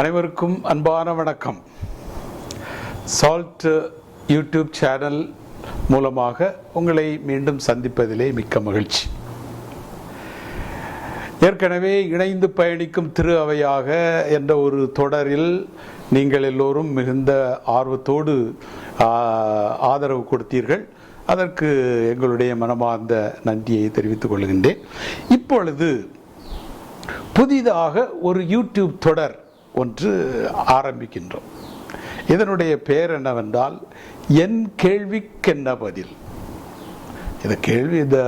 அனைவருக்கும் அன்பான வணக்கம். சால்ட் யூடியூப் சேனல் மூலமாக உங்களை மீண்டும் சந்திப்பதிலே மிக்க மகிழ்ச்சி. ஏற்கனவே இணைந்து பயணிக்கும் திரு அவையாக என்ற ஒரு தொடரில் நீங்கள் எல்லோரும் மிகுந்த ஆர்வத்தோடு ஆதரவு கொடுத்தீர்கள். அதற்கு எங்களுடைய மனமார்ந்த நன்றியை தெரிவித்துக் கொள்கின்றேன். இப்பொழுது புதிதாக ஒரு யூடியூப் தொடர் ஒன்று ஆரம்பிக்கின்றோம். இதனுடைய பெயர் என்னவென்றால் என் கேள்விக்கென்ன பதில்? இந்த கேள்வி இந்த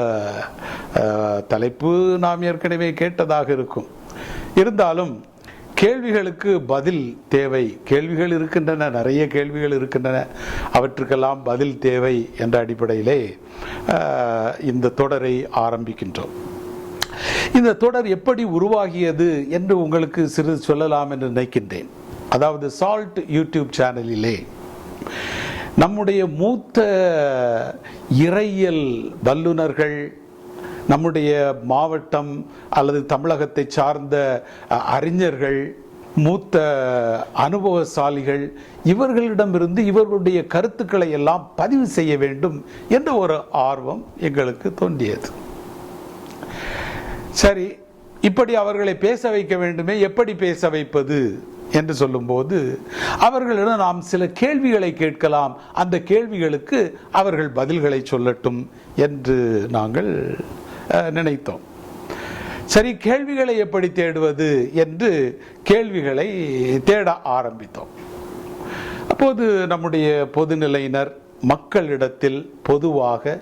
தலைப்பு நாம் ஏற்கனவே கேட்டதாக இருக்கும். இருந்தாலும் கேள்விகளுக்கு பதில் தேவை. கேள்விகள் இருக்கின்றன நிறைய கேள்விகள் இருக்கின்றன. அவற்றுக்கெல்லாம் பதில் தேவை என்ற அடிப்படையிலே இந்த தொடரை ஆரம்பிக்கின்றோம். இந்த தொடர் எப்படி உருவாகியது என்று உங்களுக்கு சிறிது சொல்லலாம் என்று நினைக்கின்றேன். அதாவது சால்ட் யூடியூப் சேனலிலே நம்முடைய மூத்த இறையியல் வல்லுனர்கள் நம்முடைய மாவட்டம் அல்லது தமிழகத்தை சார்ந்த அறிஞர்கள் மூத்த அனுபவசாலிகள் இவர்களிடமிருந்து இவர்களுடைய கருத்துக்களை எல்லாம் பதிவு செய்ய வேண்டும் என்ற ஒரு ஆர்வம் எங்களுக்கு தோன்றியது. சரி இப்படி அவர்களை பேச வைக்க வேண்டுமே எப்படி பேச வைப்பது என்று சொல்லும்போது அவர்களிடம் நாம் சில கேள்விகளை கேட்கலாம். அந்த கேள்விகளுக்கு அவர்கள் பதில்களை சொல்லட்டும் என்று நாங்கள் நினைத்தோம். சரி கேள்விகளை எப்படி தேடுவது என்று கேள்விகளை தேட ஆரம்பித்தோம். அப்போது நம்முடைய பொதுநிலையினர் மக்களிடத்தில் பொதுவாக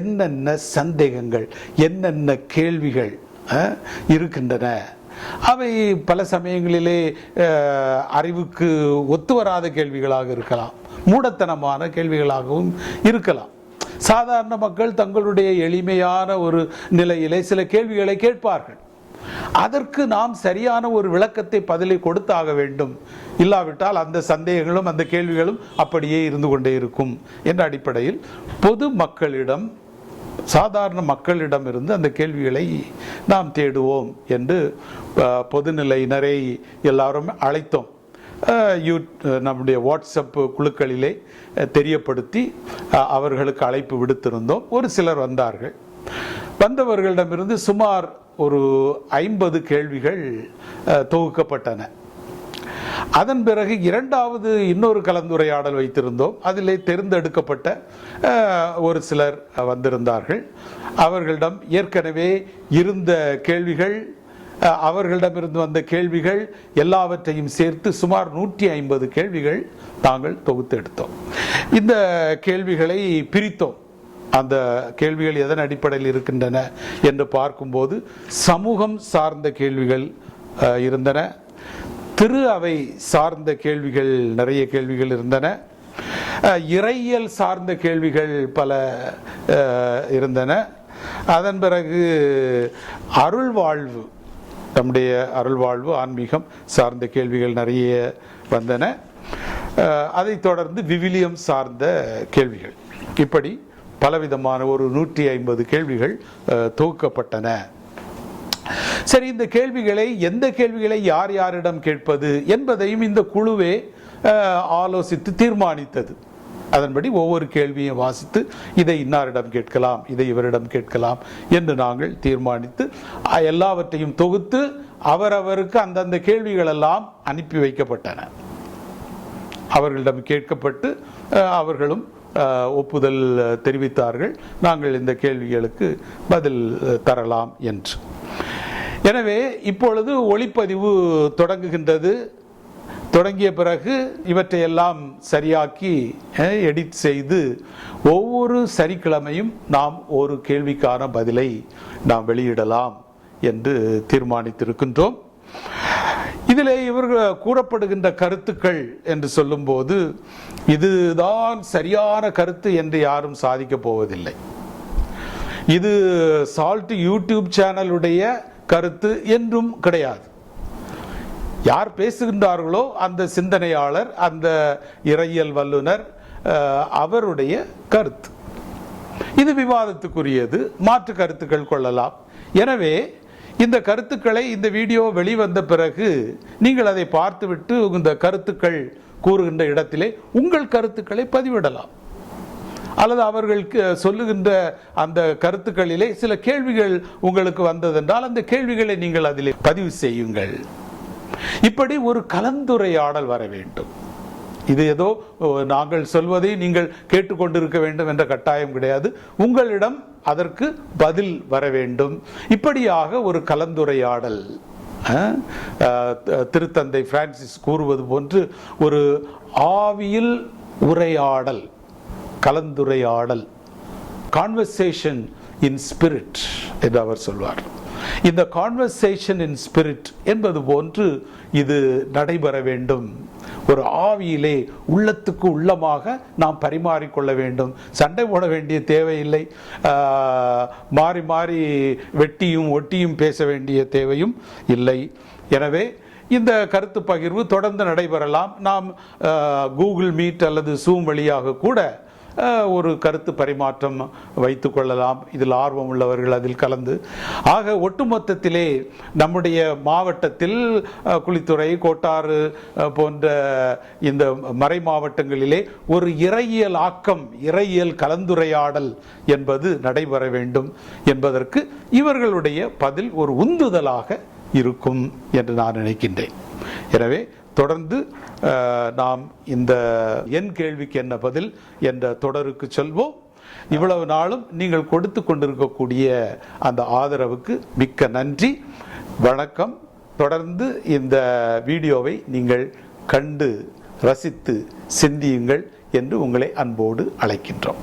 என்னென்ன சந்தேகங்கள் என்னென்ன கேள்விகள் இருக்கின்றன. அவை பல சமயங்களிலே அறிவுக்கு ஒத்து வராத கேள்விகளாக இருக்கலாம். மூடத்தனமான கேள்விகளாகவும் இருக்கலாம். சாதாரண மக்கள் தங்களுடைய எளிமையான ஒரு நிலையிலே சில கேள்விகளை கேட்பார்கள். அதற்கு நாம் சரியான ஒரு விளக்கத்தை பதிலை கொடுத்தாக வேண்டும். இல்லாவிட்டால் அந்த சந்தேகங்களும் அந்த கேள்விகளும் அப்படியே இருந்து கொண்டே இருக்கும். என்ற அடிப்படையில் பொது மக்களிடம் சாதாரண மக்களிடமிருந்து அந்த கேள்விகளை நாம் தேடுவோம் என்று பொதுநிலையினரை எல்லாரும் அழைத்தோம். யூ நம்முடைய வாட்ஸ்அப் குழுக்களிலே தெரியப்படுத்தி அவர்களுக்கு அழைப்பு விடுத்திருந்தோம். ஒரு சிலர் வந்தார்கள். வந்தவர்களிடமிருந்து சுமார் ஒரு ஐம்பது கேள்விகள் தொகுக்கப்பட்டன. அதன் பிறகு இரண்டாவது இன்னொரு கலந்துரையாடல் வைத்திருந்தோம். அதிலே தேர்ந்தெடுக்கப்பட்ட ஒரு சிலர் வந்திருந்தார்கள். அவர்களிடம் ஏற்கனவே இருந்த கேள்விகள் அவர்களிடமிருந்து வந்த கேள்விகள் எல்லாவற்றையும் சேர்த்து சுமார் நூற்றி ஐம்பது கேள்விகள் நாங்கள் தொகுத்து எடுத்தோம். இந்த கேள்விகளை பிரித்தோம். அந்த கேள்விகள் எதன் அடிப்படையில் இருக்கின்றன என்று பார்க்கும்போது சமூகம் சார்ந்த கேள்விகள் இருந்தன. திரு அவை சார்ந்த கேள்விகள் நிறைய கேள்விகள் இருந்தன. இறையியல் சார்ந்த கேள்விகள் பல இருந்தன. அதன் பிறகு அருள்வாழ்வு நம்முடைய அருள்வாழ்வு ஆன்மீகம் சார்ந்த கேள்விகள் நிறைய வந்தன. அதைத் தொடர்ந்து விவிலியம் சார்ந்த கேள்விகள். இப்படி பலவிதமான ஒரு நூற்றி ஐம்பது கேள்விகள் தொகுக்கப்பட்டன. சரி இந்த கேள்விகளை எந்த கேள்விகளை யார் யாரிடம் கேட்பது என்பதையும் இந்த குழுவே ஆலோசித்து தீர்மானித்தது. அதன்படி ஒவ்வொரு கேள்வியும் வாசித்து இதை இன்னாரிடம் கேட்கலாம் இதை இவரிடம் கேட்கலாம் என்று நாங்கள் தீர்மானித்து எல்லாவற்றையும் தொகுத்து அவரவருக்கு அந்தந்த கேள்விகள் எல்லாம் அனுப்பி வைக்கப்பட்டன. அவர்களிடம் கேட்கப்பட்டு அவர்களும் ஒப்புதல் தெரிவித்தார்கள். நாங்கள் இந்த கேள்விகளுக்கு பதில் தரலாம் என்று. எனவே இப்பொழுது ஒளிப்பதிவு தொடங்குகின்றது. தொடங்கிய பிறகு இவற்றையெல்லாம் சரியாக்கி எடிட் செய்து ஒவ்வொரு சனிக்கிழமையும் நாம் ஒரு கேள்விக்கான பதிலை நாம் வெளியிடலாம் என்று தீர்மானித்திருக்கின்றோம். இதில் இவர்கள் கூறப்படுகின்ற கருத்துக்கள் என்று சொல்லும்போது இதுதான் சரியான கருத்து என்று யாரும் சாதிக்கப் போவதில்லை. இது சால்ட் யூடியூப் சேனலுடைய கருத்து என்றும் கிடையாது. யார் பேசுகின்றார்களோ அந்த சிந்தனையாளர் அந்த இறையியல் வல்லுனர் அவருடைய கருத்து. இது விவாதத்துக்குரியது. மாற்று கருத்துக்கள் கொள்ளலாம். எனவே இந்த கருத்துக்களை இந்த வீடியோ வெளிவந்த பிறகு நீங்கள் அதை பார்த்துவிட்டு இந்த கருத்துக்கள் கூறுகின்ற இடத்திலே உங்கள் கருத்துக்களை பதிவிடலாம். அல்லது அவர்களுக்கு சொல்லுகின்ற அந்த கருத்துக்களிலே சில கேள்விகள் உங்களுக்கு வந்ததென்றால் அந்த கேள்விகளை நீங்கள் அதில் பதிவு செய்யுங்கள். இப்படி ஒரு கலந்துரையாடல் வர வேண்டும். இது ஏதோ நாங்கள் சொல்வதை நீங்கள் கேட்டுக்கொண்டிருக்க வேண்டும் என்ற கட்டாயம் கிடையாது. உங்களிடம் அதற்கு பதில் வர வேண்டும். இப்படியாக ஒரு கலந்துரையாடல் திருத்தந்தை பிரான்சிஸ் கூறுவது போன்று ஒரு ஆவியில் உரையாடல் கலந்துரையாடல் கான்வர்சேஷன் இன் ஸ்பிரிட் என்று அவர் சொல்வார். இந்த கான்வர்சேஷன் இன் ஸ்பிரிட் என்பது போன்று இது நடைபெற வேண்டும். ஒரு ஆவியிலே உள்ளத்துக்கு உள்ளமாக நாம் பரிமாறிக்கொள்ள வேண்டும். சண்டை போட வேண்டிய தேவையில்லை. மாறி மாறி வெட்டியும் ஒட்டியும் பேச வேண்டிய தேவையும் இல்லை. எனவே இந்த கருத்து பகிர்வு தொடர்ந்து நடைபெறலாம். நாம் கூகுள் மீட் அல்லது சூம் வழியாக கூட ஒரு கருத்து பரிமாற்றம் வைத்து கொள்ளலாம். இதில் ஆர்வம் உள்ளவர்கள் அதில் கலந்து. ஆக ஒட்டுமொத்தத்திலே நம்முடைய மாவட்டத்தில் குளித்துறை கோட்டாறு போன்ற இந்த மறை மாவட்டங்களிலே ஒரு இறையியல் ஆக்கம் இறையியல் கலந்துரையாடல் என்பது நடைபெற வேண்டும் என்பதற்கு இவர்களுடைய பதில் ஒரு உந்துதலாக இருக்கும் என்று நான் நினைக்கின்றேன். எனவே தொடர்ந்து நாம் இந்த என் கேள்விக்கு என்ன பதில் என்ற தொடருக்கு செல்வோம். இவ்வளவு நாளும் நீங்கள் கொடுத்து கொண்டிருக்கக்கூடிய அந்த ஆதரவுக்கு மிக்க நன்றி. வணக்கம். தொடர்ந்து இந்த வீடியோவை நீங்கள் கண்டு ரசித்து சிந்தியுங்கள் என்று உங்களை அன்போடு அழைக்கின்றோம்.